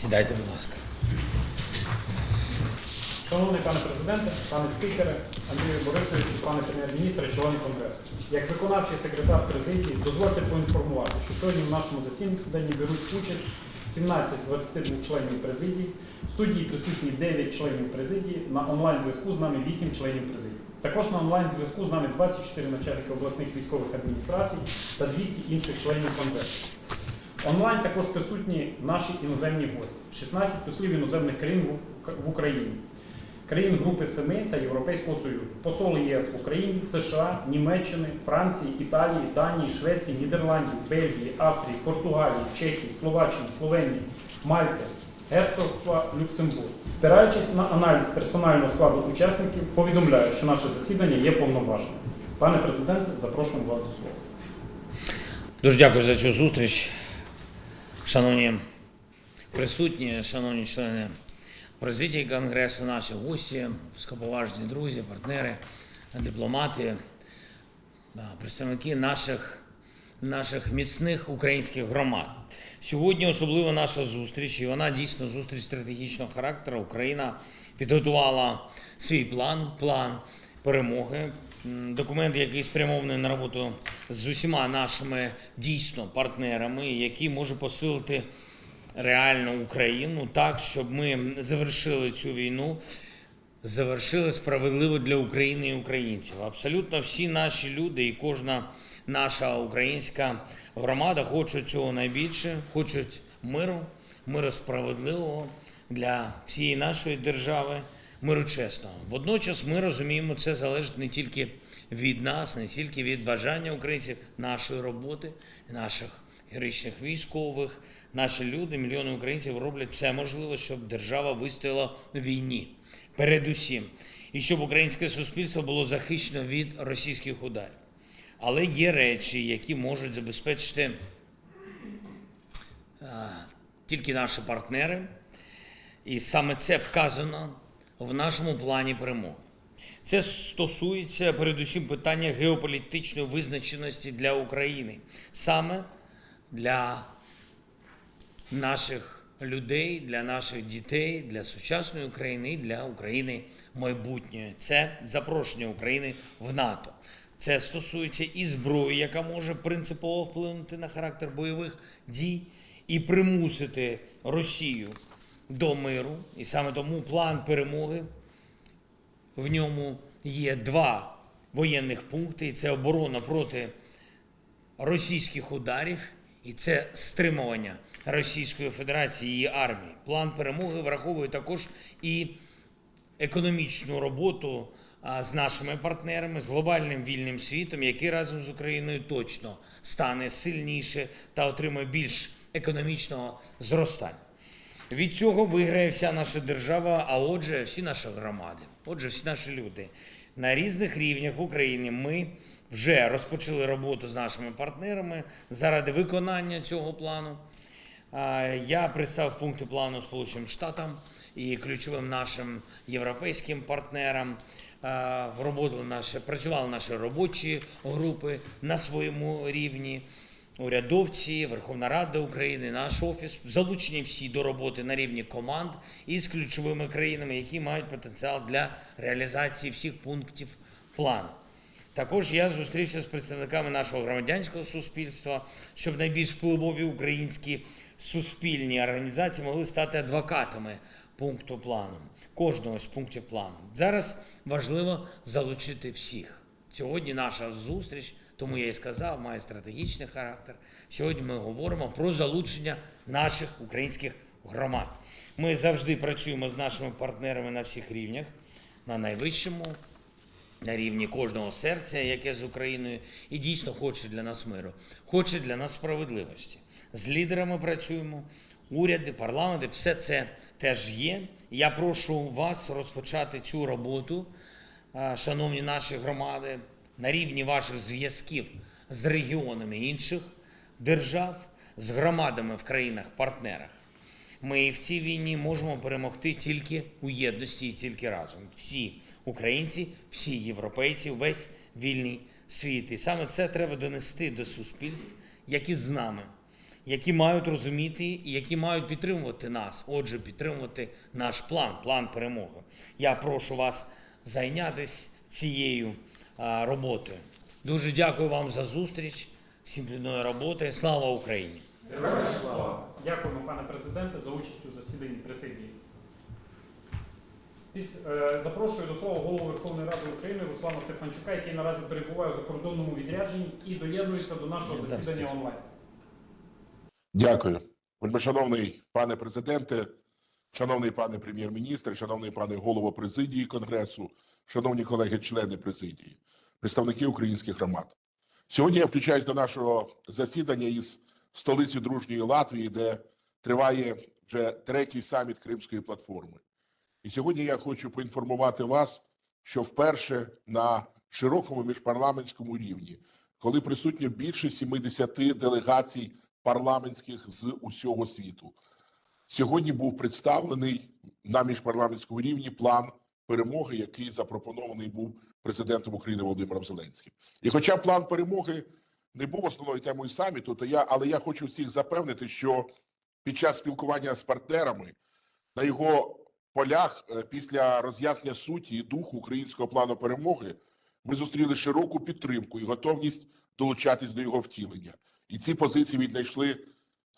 Сідайте, будь ласка. Шановний пане президенте, пане спікере, Андрію Борисовичу, пане прем'єр-міністре, члени Конгресу. Як виконавчий секретар президії, дозвольте поінформувати, що сьогодні в нашому засіданні беруть участь 17 22 членів президії. В студії присутні 9 членів президії, на онлайн-зв'язку з нами 8 членів президії. Також на онлайн-зв'язку з нами 24 начальники обласних військових адміністрацій та 200 інших членів Конгресу. Онлайн також присутні наші іноземні гості, 16 послів іноземних країн в Україні, країн Групи Семи та Європейського Союзу, посоли ЄС в Україні, США, Німеччини, Франції, Італії, Данії, Швеції, Нідерландів, Бельгії, Австрії, Португалії, Чехії, Словаччини, Словенії, Мальти, Герцогства Люксембург. Спираючись на аналіз персонального складу учасників, повідомляю, що наше засідання є повноважним. Пане президенте, запрошуємо вас до слова. Дуже дякую за цю зустріч. Шановні присутні, шановні члени президії Конгресу, наші гості, високоповажні друзі, партнери, дипломати, представники наших, наших міцних українських громад. Сьогодні особливо наша зустріч, і вона дійсно зустріч стратегічного характеру. Україна підготувала свій план, план перемоги. Документ, який спрямований на роботу з усіма нашими дійсно партнерами, який може посилити реально Україну так, щоб ми завершили цю війну, завершили справедливо для України і українців. Абсолютно всі наші люди і кожна наша українська громада хочуть цього найбільше, хочуть миру, миру справедливого для всієї нашої держави, миру чесного. Водночас ми розуміємо, це залежить не тільки від нас, не тільки від бажання українців, нашої роботи, наших героїчних військових. Наші люди, мільйони українців роблять все можливе, щоб держава вистояла в війні. Передусім, і щоб українське суспільство було захищено від російських ударів. Але є речі, які можуть забезпечити е, тільки наші партнери, і саме це вказано в нашому плані перемоги. Це стосується передусім питання геополітичної визначеності для України, саме для наших людей, для наших дітей, для сучасної України і для України майбутньої. Це запрошення України в НАТО. Це стосується і зброї, яка може принципово вплинути на характер бойових дій і примусити Росію до миру. І саме тому план перемоги в ньому є два воєнних пункти: і це оборона проти російських ударів, і це стримування Російської Федерації і армії. План перемоги враховує також і економічну роботу з нашими партнерами, з глобальним вільним світом, який разом з Україною точно стане сильніше та отримає більш економічного зростання. Від цього виграє вся наша держава, а отже, всі наші громади, отже, всі наші люди. На різних рівнях в Україні ми вже розпочали роботу з нашими партнерами заради виконання цього плану. Я представив пункти плану Сполученим Штатам і ключовим нашим європейським партнерам. А, Роботали наші, працювали наші робочі групи на своєму рівні урядовці, Верховна Рада України, наш офіс залучені всі до роботи на рівні команд із ключовими країнами, які мають потенціал для реалізації всіх пунктів плану. Також я зустрівся з представниками нашого громадянського суспільства, щоб найбільш впливові українські суспільні організації могли стати адвокатами пункту плану, кожного з пунктів плану. Зараз важливо залучити всіх. Сьогодні наша зустріч, тому я і сказав, має стратегічний характер. Сьогодні ми говоримо про залучення наших українських громад. Ми завжди працюємо з нашими партнерами на всіх рівнях, на найвищому, на рівні кожного серця, яке з Україною, і дійсно хоче для нас миру, хоче для нас справедливості. З лідерами працюємо, уряди, парламенти, все це теж є. Я прошу вас розпочати цю роботу, шановні наші громади, на рівні ваших зв'язків з регіонами інших держав, з громадами в країнах-партнерах. Ми в цій війні можемо перемогти тільки у єдності і тільки разом. Всі українці, всі європейці, весь вільний світ. І саме це треба донести до суспільств, які з нами, які мають розуміти і які мають підтримувати нас. Отже, підтримувати наш план, план перемоги. Я прошу вас зайнятися цією а, роботою. Дуже дякую вам за зустріч, всім плідної роботи. Слава Україні! Дякуємо, пане президенте, за участь у засіданні президії. Е, Запрошую до слова голову Верховної Ради України Руслана Стефанчука, який наразі перебуває в закордонному відрядженні і доєднується до нашого засідання онлайн. Дякую. Вельмишановний пане президенте, шановний пане прем'єр-міністр, шановний пане голово президії Конгресу, шановні колеги-члени президії, представники українських громад. Сьогодні я включаюсь до нашого засідання із столиці дружньої Латвії, де триває вже третій саміт Кримської платформи. І сьогодні я хочу поінформувати вас, що вперше на широкому міжпарламентському рівні, коли присутньо більше 70 делегацій парламентських з усього світу. Сьогодні був представлений на міжпарламентському рівні план перемоги, який запропонований був президентом України Володимиром Зеленським. І хоча план перемоги не був основною темою саміту, то я, але я хочу всіх запевнити, що під час спілкування з партнерами на його полях е, після роз'яснення суті і духу українського плану перемоги ми зустріли широку підтримку і готовність долучатись до його втілення. І ці позиції віднайшли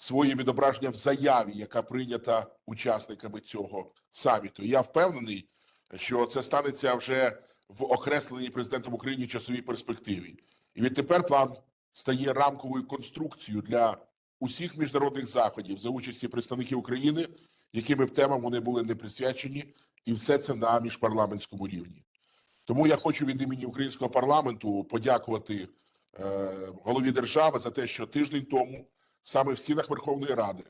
своє відображення в заяві, яка прийнята учасниками цього саміту. Я впевнений, що це станеться вже в окресленій президентом України часовій перспективі. І відтепер план стає рамковою конструкцією для усіх міжнародних заходів за участі представників України, якими б темам вони були не присвячені, і все це на міжпарламентському рівні. Тому я хочу від імені українського парламенту подякувати е, голові держави за те, що тиждень тому саме в стінах Верховної Ради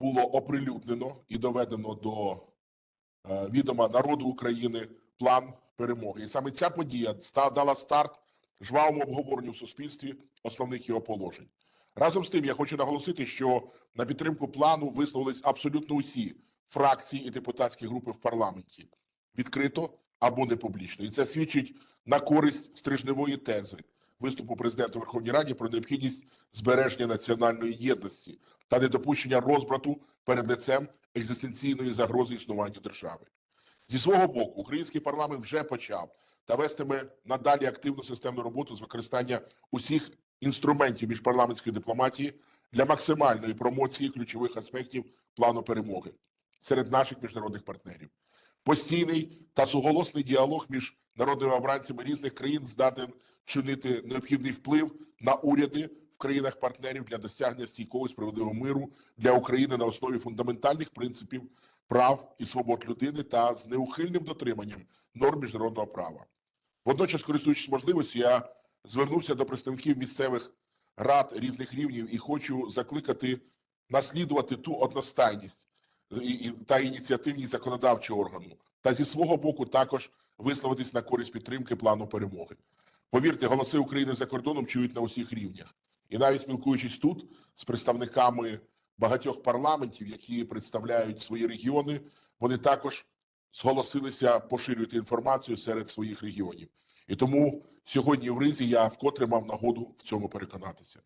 було оприлюднено і доведено до е, відома народу України план перемоги. І саме ця подія дала старт жвавому обговоренню в суспільстві основних його положень. Разом з тим, я хочу наголосити, що на підтримку плану висловились абсолютно усі фракції і депутатські групи в парламенті відкрито або не публічно. І це свідчить на користь стрижневої тези виступу президента Верховній Раді про необхідність збереження національної єдності та недопущення розбрату перед лицем екзистенційної загрози існуванню держави. Зі свого боку, український парламент вже почав та вестиме надалі активну системну роботу з використання усіх інструментів міжпарламентської дипломатії для максимальної промоції ключових аспектів плану перемоги серед наших міжнародних партнерів. Постійний та суголосний діалог між народними обранцями різних країн здатен чинити необхідний вплив на уряди в країнах-партнерів для досягнення стійкого справедливого миру для України на основі фундаментальних принципів прав і свобод людини та з неухильним дотриманням норм міжнародного права. Водночас, користуючись можливістю, я звернувся до представників місцевих рад різних рівнів і хочу закликати наслідувати ту одностайність та ініціативність законодавчого органу, та зі свого боку також висловитись на користь підтримки плану перемоги. Повірте, голоси України за кордоном чують на усіх рівнях. І навіть спілкуючись тут з представниками багатьох парламентів, які представляють свої регіони, вони також зголосилися поширювати інформацію серед своїх регіонів. І тому сьогодні в Ризі я вкотре мав нагоду в цьому переконатися.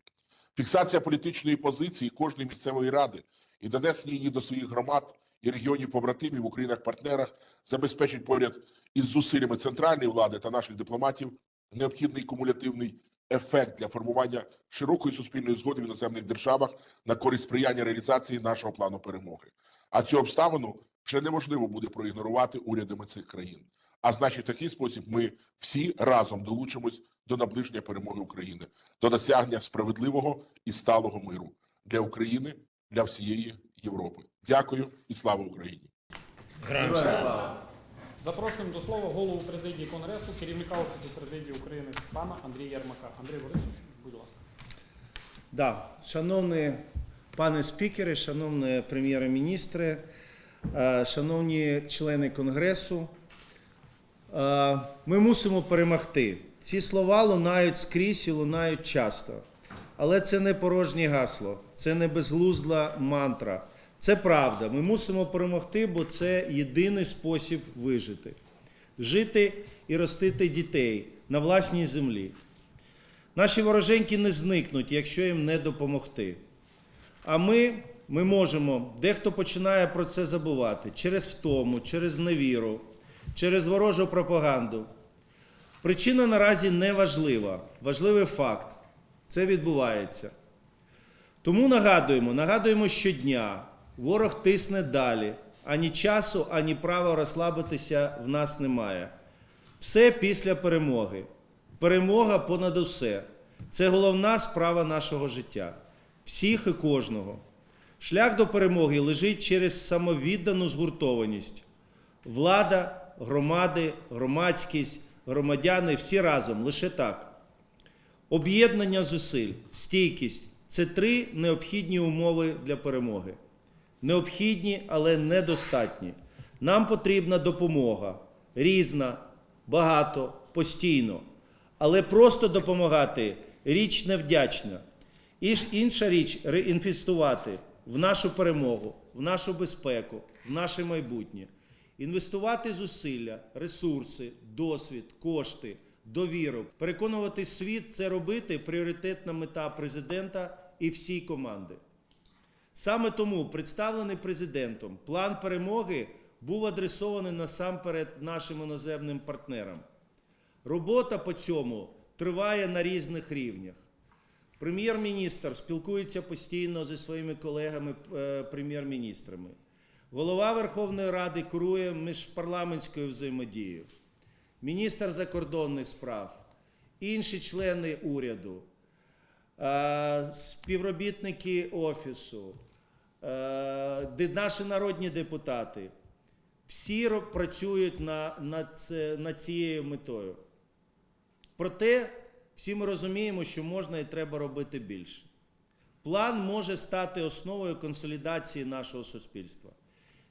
Фіксація політичної позиції кожної місцевої ради і донесення її до своїх громад і регіонів побратимів в Українах-партнерах забезпечить поряд із зусиллями центральної влади та наших дипломатів необхідний кумулятивний ефект для формування широкої суспільної згоди в іноземних державах на користь сприяння реалізації нашого плану перемоги. А цю обставину вже неможливо буде проігнорувати урядами цих країн. А значить, в такий спосіб ми всі разом долучимось до наближення перемоги України, до досягнення справедливого і сталого миру для України, для всієї Європи. Дякую і слава Україні! Героям слава! Запрошуємо до слова голову президії Конгресу, керівника Офісу президії України пана Андрія Ярмака. Андрій Борисович, будь ласка. Да, шановні пане спікери, шановні прем'єр-міністри, е, шановні члени Конгресу, е, ми мусимо перемогти. Ці слова лунають скрізь і лунають часто. Але це не порожнє гасло, це не безглузда мантра. Це правда. Ми мусимо перемогти, бо це єдиний спосіб вижити. Жити і ростити дітей на власній землі. Наші вороженьки не зникнуть, якщо їм не допомогти. А ми, ми можемо, дехто починає про це забувати через втому, через невіру, через ворожу пропаганду. Причина наразі не важлива, важливий факт. Це відбувається. Тому нагадуємо, нагадуємо щодня, ворог тисне далі, ані часу, ані права розслабитися в нас немає. Все після перемоги. Перемога понад усе. Це головна справа нашого життя, всіх і кожного. Шлях до перемоги лежить через самовіддану згуртованість. Влада, громади, громадськість, громадяни всі разом, лише так. Об'єднання зусиль, стійкість це три необхідні умови для перемоги. Необхідні, але недостатні. Нам потрібна допомога різна, багато, постійно. Але просто допомагати річ невдячна. І ж інша річ реінвестувати в нашу перемогу, в нашу безпеку, в наше майбутнє. Інвестувати зусилля, ресурси, досвід, кошти, довіру. Переконувати світ це робити пріоритетна мета президента і всій команди. Саме тому представлений президентом план перемоги був адресований насамперед нашим іноземним партнерам. Робота по цьому триває на різних рівнях. Прем'єр-міністр спілкується постійно зі своїми колегами е, прем'єр-міністрами. Голова Верховної Ради керує міжпарламентською взаємодією. Міністр закордонних справ, інші члени уряду, е, співробітники офісу, е, наші народні депутати. Всі працюють на, на, це, над цією метою. Проте всі ми розуміємо, що можна і треба робити більше. План може стати основою консолідації нашого суспільства.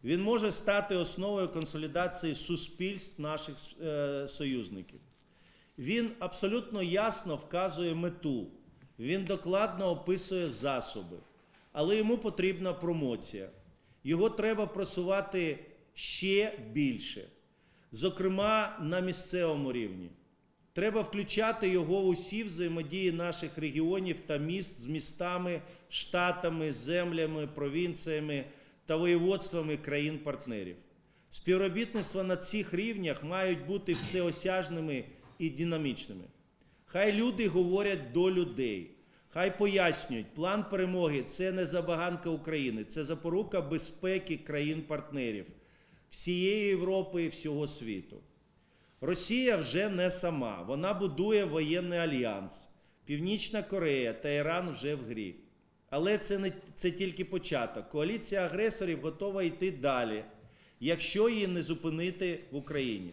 Він може стати основою консолідації суспільств наших е, союзників. Він абсолютно ясно вказує мету, він докладно описує засоби, але йому потрібна промоція. Його треба просувати ще більше, зокрема на місцевому рівні. Треба включати його в усі взаємодії наших регіонів та міст з містами, штатами, землями, провінціями та воєводствами країн-партнерів. Співробітництва на цих рівнях мають бути всеосяжними і динамічними. Хай люди говорять до людей, хай пояснюють, план перемоги це не забаганка України, це запорука безпеки країн-партнерів, всієї Європи і всього світу. Росія вже не сама. Вона будує воєнний альянс. Північна Корея та Іран вже в грі. Але це не це тільки початок. Коаліція агресорів готова йти далі, якщо її не зупинити в Україні.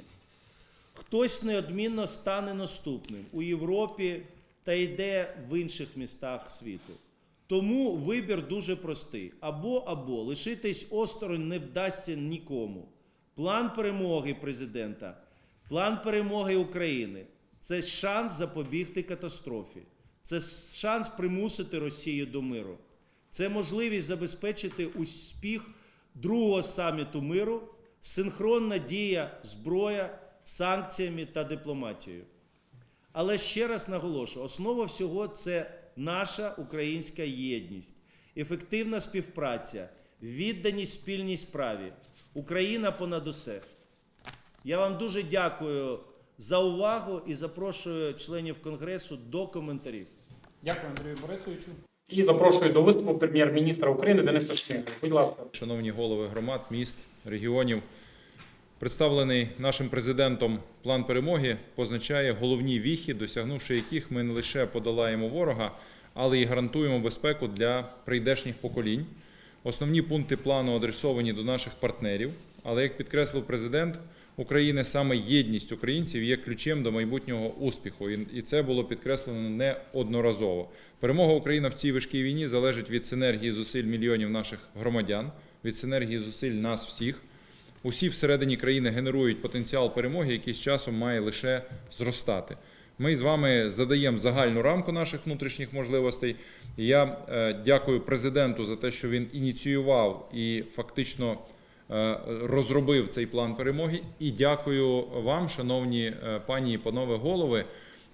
Хтось неодмінно стане наступним у Європі та йде в інших містах світу. Тому вибір дуже простий: або або лишитись осторонь не вдасться нікому. План перемоги президента, план перемоги України це шанс запобігти катастрофі, це шанс примусити Росію до миру. Це можливість забезпечити успіх другого саміту миру, синхронна дія зброя, санкціями та дипломатією. Але ще раз наголошую: основа всього це наша українська єдність, ефективна співпраця, відданість спільній справі. Україна понад усе. Я вам дуже дякую за увагу і запрошую членів Конгресу до коментарів. Дякую, Андрію Борисовичу. І запрошую до виступу прем'єр-міністра України Дениса Шмигаля. Будь ласка. Шановні голови громад, міст, регіонів, представлений нашим президентом план перемоги позначає головні віхи, досягнувши яких ми не лише подолаємо ворога, але й гарантуємо безпеку для прийдешніх поколінь. Основні пункти плану адресовані до наших партнерів. Але як підкреслив президент України, саме єдність українців є ключем до майбутнього успіху, і це було підкреслено неодноразово. Перемога України в цій важкій війні залежить від синергії зусиль мільйонів наших громадян, від синергії зусиль нас всіх. Усі всередині країни генерують потенціал перемоги, який з часом має лише зростати. Ми з вами задаємо загальну рамку наших внутрішніх можливостей. І я е, дякую президенту за те, що він ініціював і фактично розробив цей план перемоги. І дякую вам, шановні е, пані і панове голови,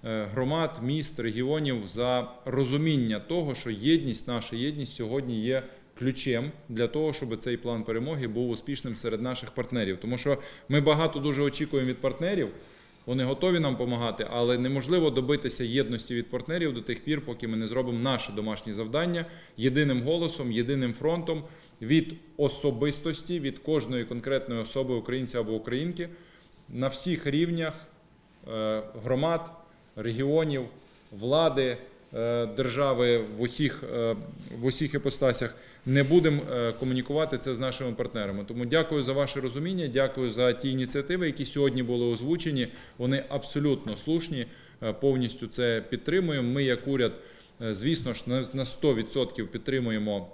е, громад, міст, регіонів за розуміння того, що єдність, наша єдність сьогодні є ключем для того, щоб цей план перемоги був успішним серед наших партнерів. Тому що ми багато дуже очікуємо від партнерів. Вони готові нам допомагати, але неможливо добитися єдності від партнерів до тих пір, поки ми не зробимо наше домашнє завдання єдиним голосом, єдиним фронтом від особистості, від кожної конкретної особи, українця або українки на всіх рівнях е, громад, регіонів, влади держави в усіх, е, в усіх іпостасях. Не будемо е, комунікувати це з нашими партнерами. Тому дякую за ваше розуміння, дякую за ті ініціативи, які сьогодні були озвучені. Вони абсолютно слушні. е, Повністю це підтримуємо. Ми, як уряд, е, звісно ж, на на 100% підтримуємо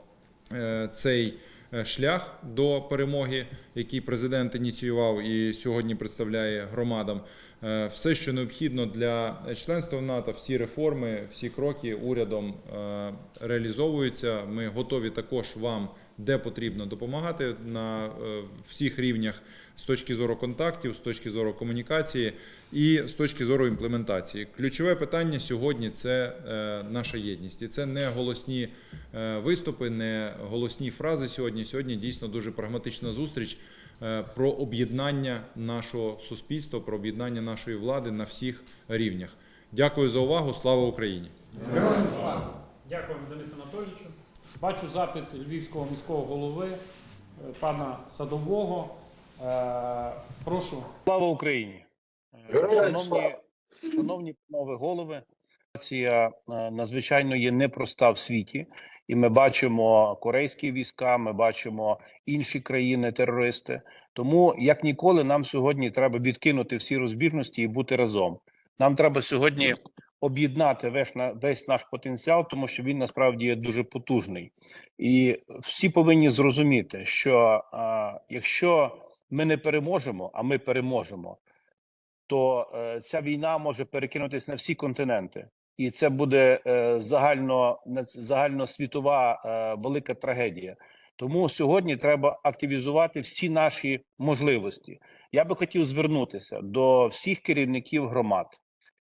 е, цей е, шлях до перемоги, який президент ініціював і сьогодні представляє громадам. Е, Все, що необхідно для членства в НАТО, всі реформи, всі кроки урядом е, реалізовуються. Ми готові також вам, де потрібно, допомагати на е, всіх рівнях з точки зору контактів, з точки зору комунікації і з точки зору імплементації. Ключове питання сьогодні це наша єдність, і це не голосні виступи, не голосні фрази сьогодні. Сьогодні дійсно дуже прагматична зустріч про об'єднання нашого суспільства, про об'єднання нашої влади на всіх рівнях. Дякую за увагу. Слава Україні! Дякую, Денис Анатолійовичу. Бачу запит львівського міського голови е, пана Садового. Е, Прошу. Слава Україні! Шановні, шановні панове голови, ситуація е, надзвичайно є непроста в світі, і ми бачимо корейські війська, ми бачимо інші країни-терористи. Тому як ніколи, нам сьогодні треба відкинути всі розбіжності і бути разом. Нам треба сьогодні об'єднати весь, весь наш потенціал, тому що він насправді є дуже потужний. І всі повинні зрозуміти, що а, якщо ми не переможемо, а ми переможемо, то е, ця війна може перекинутися на всі континенти, і це буде е, загально загальносвітова е, велика трагедія. Тому сьогодні треба активізувати всі наші можливості. Я би хотів звернутися до всіх керівників громад.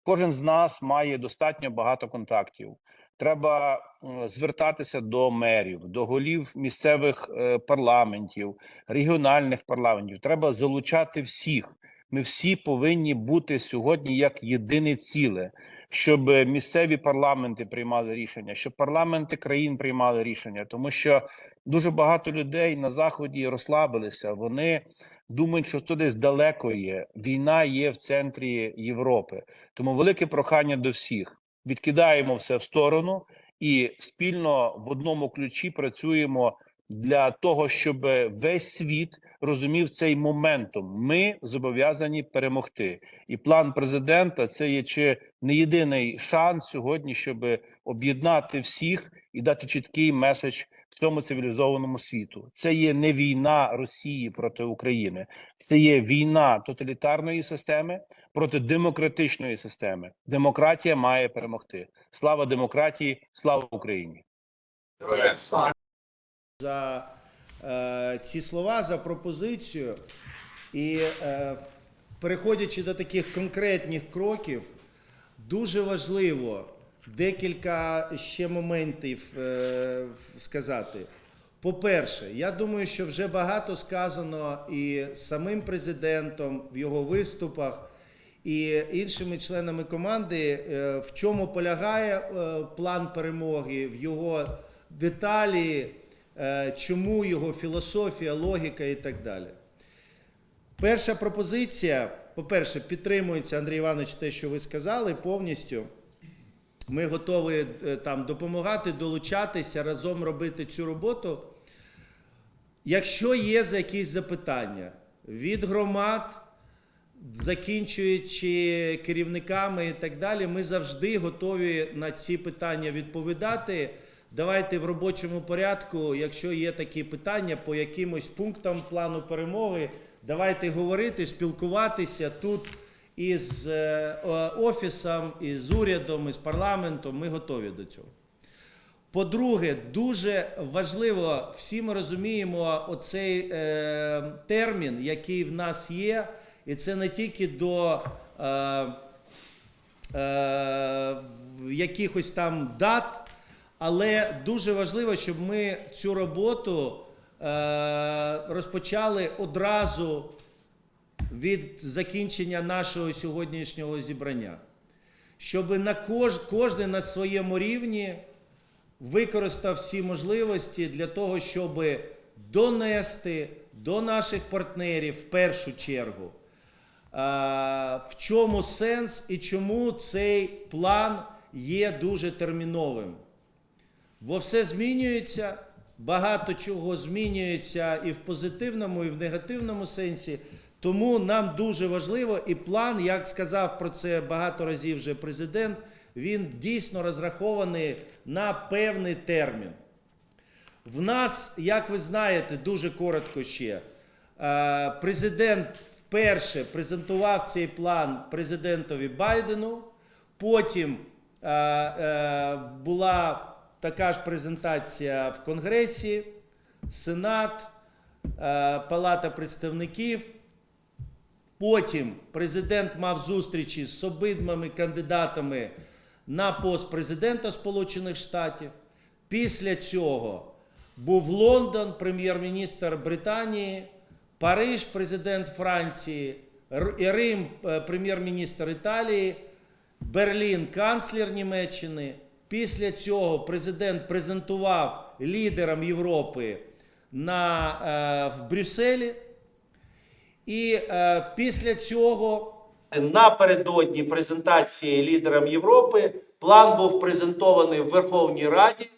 Кожен з нас має достатньо багато контактів. Треба звертатися до мерів, до голів місцевих е, парламентів, регіональних парламентів. Треба залучати всіх. Ми всі повинні бути сьогодні як єдине ціле, щоб місцеві парламенти приймали рішення, щоб парламенти країн приймали рішення, тому що дуже багато людей на заході розслабилися. Вони думають, що це десь далеко є. Війна є в центрі Європи. Тому велике прохання до всіх: відкидаємо все в сторону і спільно в одному ключі працюємо для того, щоб весь світ розумів цей моментум. Ми зобов'язані перемогти. І план президента це є чи не єдиний шанс сьогодні, щоб об'єднати всіх і дати чіткий меседж всьому цивілізованому світу. Це є не війна Росії проти України, це є війна тоталітарної системи проти демократичної системи. Демократія має перемогти. Слава демократії, слава Україні. за ці слова, за пропозицію. І е, переходячи до таких конкретних кроків, дуже важливо декілька ще моментів е, сказати. По-перше, я думаю, що вже багато сказано і самим президентом в його виступах, і іншими членами команди, е, в чому полягає е, план перемоги, в його деталі, е, чому його філософія, логіка і так далі. Перша пропозиція, по-перше, підтримується Андрій Іванович, те, що ви сказали, повністю. Ми готові е, там допомагати, долучатися, разом робити цю роботу. Якщо є якісь запитання від громад, закінчуючи керівниками і так далі, ми завжди готові на ці питання відповідати. Давайте в робочому порядку, якщо є такі питання по якимось пунктам плану перемоги, давайте говорити, спілкуватися тут із е, офісом, із урядом, із парламентом. Ми готові до цього. По-друге, дуже важливо, всі ми розуміємо оцей е, термін, який в нас є, і це не тільки до е, в якихось там дат, але дуже важливо, щоб ми цю роботу е, розпочали одразу від закінчення нашого сьогоднішнього зібрання. Щоб на кож, кожен на своєму рівні використав всі можливості для того, щоб донести до наших партнерів в першу чергу, а, в чому сенс і чому цей план є дуже терміновим. Бо все змінюється, багато чого змінюється і в позитивному, і в негативному сенсі. Тому нам дуже важливо, і план, як сказав про це багато разів вже президент, він дійсно розрахований на певний термін. В нас, як ви знаєте, дуже коротко ще, е, президент вперше презентував цей план президентові Байдену. Потім е, е, була така ж презентація в Конгресі, Сенат, е, Палата представників. Потім президент мав зустрічі з обидвами кандидатами на пост президента Сполучених Штатів. Після цього був Лондон, прем'єр-міністр Британії, Париж, президент Франції, Рим, е, прем'єр-міністр Італії, Берлін, канцлер Німеччини. Після цього президент презентував лідерам Європи на, е, в Брюсселі. І е, після цього напередодні презентації лідерам Європи план був презентований в Верховній Раді.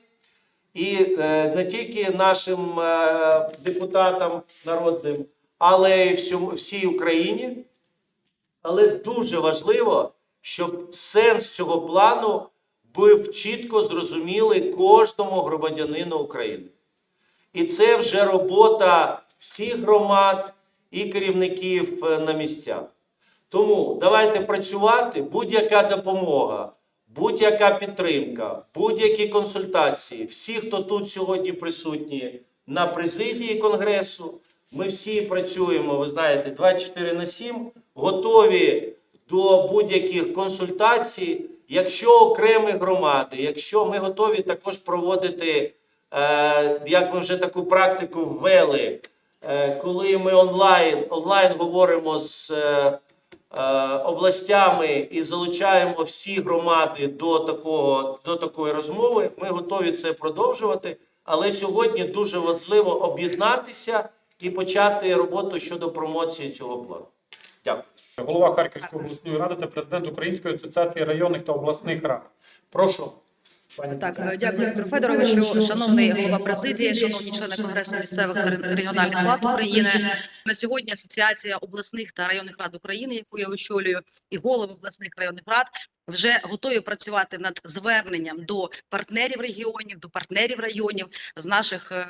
І е, не тільки нашим е, депутатам народним, але й всьому, всій Україні. Але дуже важливо, щоб сенс цього плану був чітко зрозумілий кожному громадянину України. І це вже робота всіх громад і керівників е, на місцях. Тому давайте працювати, будь-яка допомога, будь-яка підтримка, будь-які консультації. Всі, хто тут сьогодні присутні на президії Конгресу, ми всі працюємо, ви знаєте, 24 на 7, готові до будь-яких консультацій. Якщо окремі громади, якщо ми готові також проводити, е, як ми вже таку практику ввели, е, коли ми онлайн, онлайн говоримо з е, е, областями і залучаємо всі громади до, такого, до такої розмови, ми готові це продовжувати. Але сьогодні дуже важливо об'єднатися і почати роботу щодо промоції цього плану. Дякую. Голова Харківської обласної ради та президент Української асоціації районних та обласних рад. Прошу, Так, дякую, Віктору Федоровичу. Шановний голова президії, шановні члени Конгресу місцевих регіональних влад України. На сьогодні Асоціація обласних та районних рад України, яку я очолюю, і голови обласних районних рад вже готові працювати над зверненням до партнерів регіонів, до партнерів районів з наших е,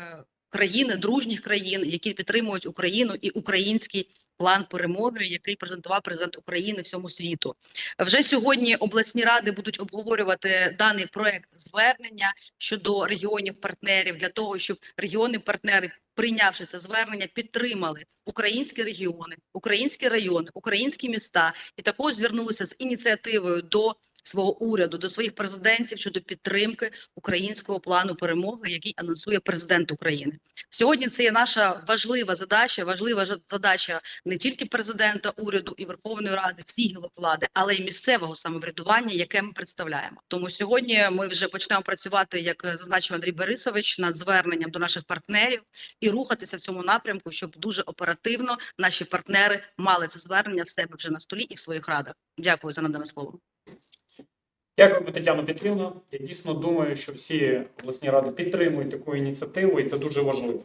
країн, дружніх країн, які підтримують Україну і український план перемоги, який презентував президент України всьому світу. Вже сьогодні обласні ради будуть обговорювати даний проект звернення щодо регіонів-партнерів для того, щоб регіони-партнери, прийнявши це звернення, підтримали українські регіони, українські райони, українські міста і також звернулися з ініціативою до свого уряду, до своїх президентів щодо підтримки українського плану перемоги, який анонсує президент України. Сьогодні це є наша важлива задача, важлива задача не тільки президента, уряду і Верховної Ради, всіх гілок влади, але й місцевого самоврядування, яке ми представляємо. Тому сьогодні ми вже почнемо працювати, як зазначив Андрій Борисович, над зверненням до наших партнерів і рухатися в цьому напрямку, щоб дуже оперативно наші партнери мали це звернення в себе вже на столі і в своїх радах. Дякую за надане слово. Дякую, Тетяна Петрівна. Я дійсно думаю, що всі обласні ради підтримують таку ініціативу, і це дуже важливо.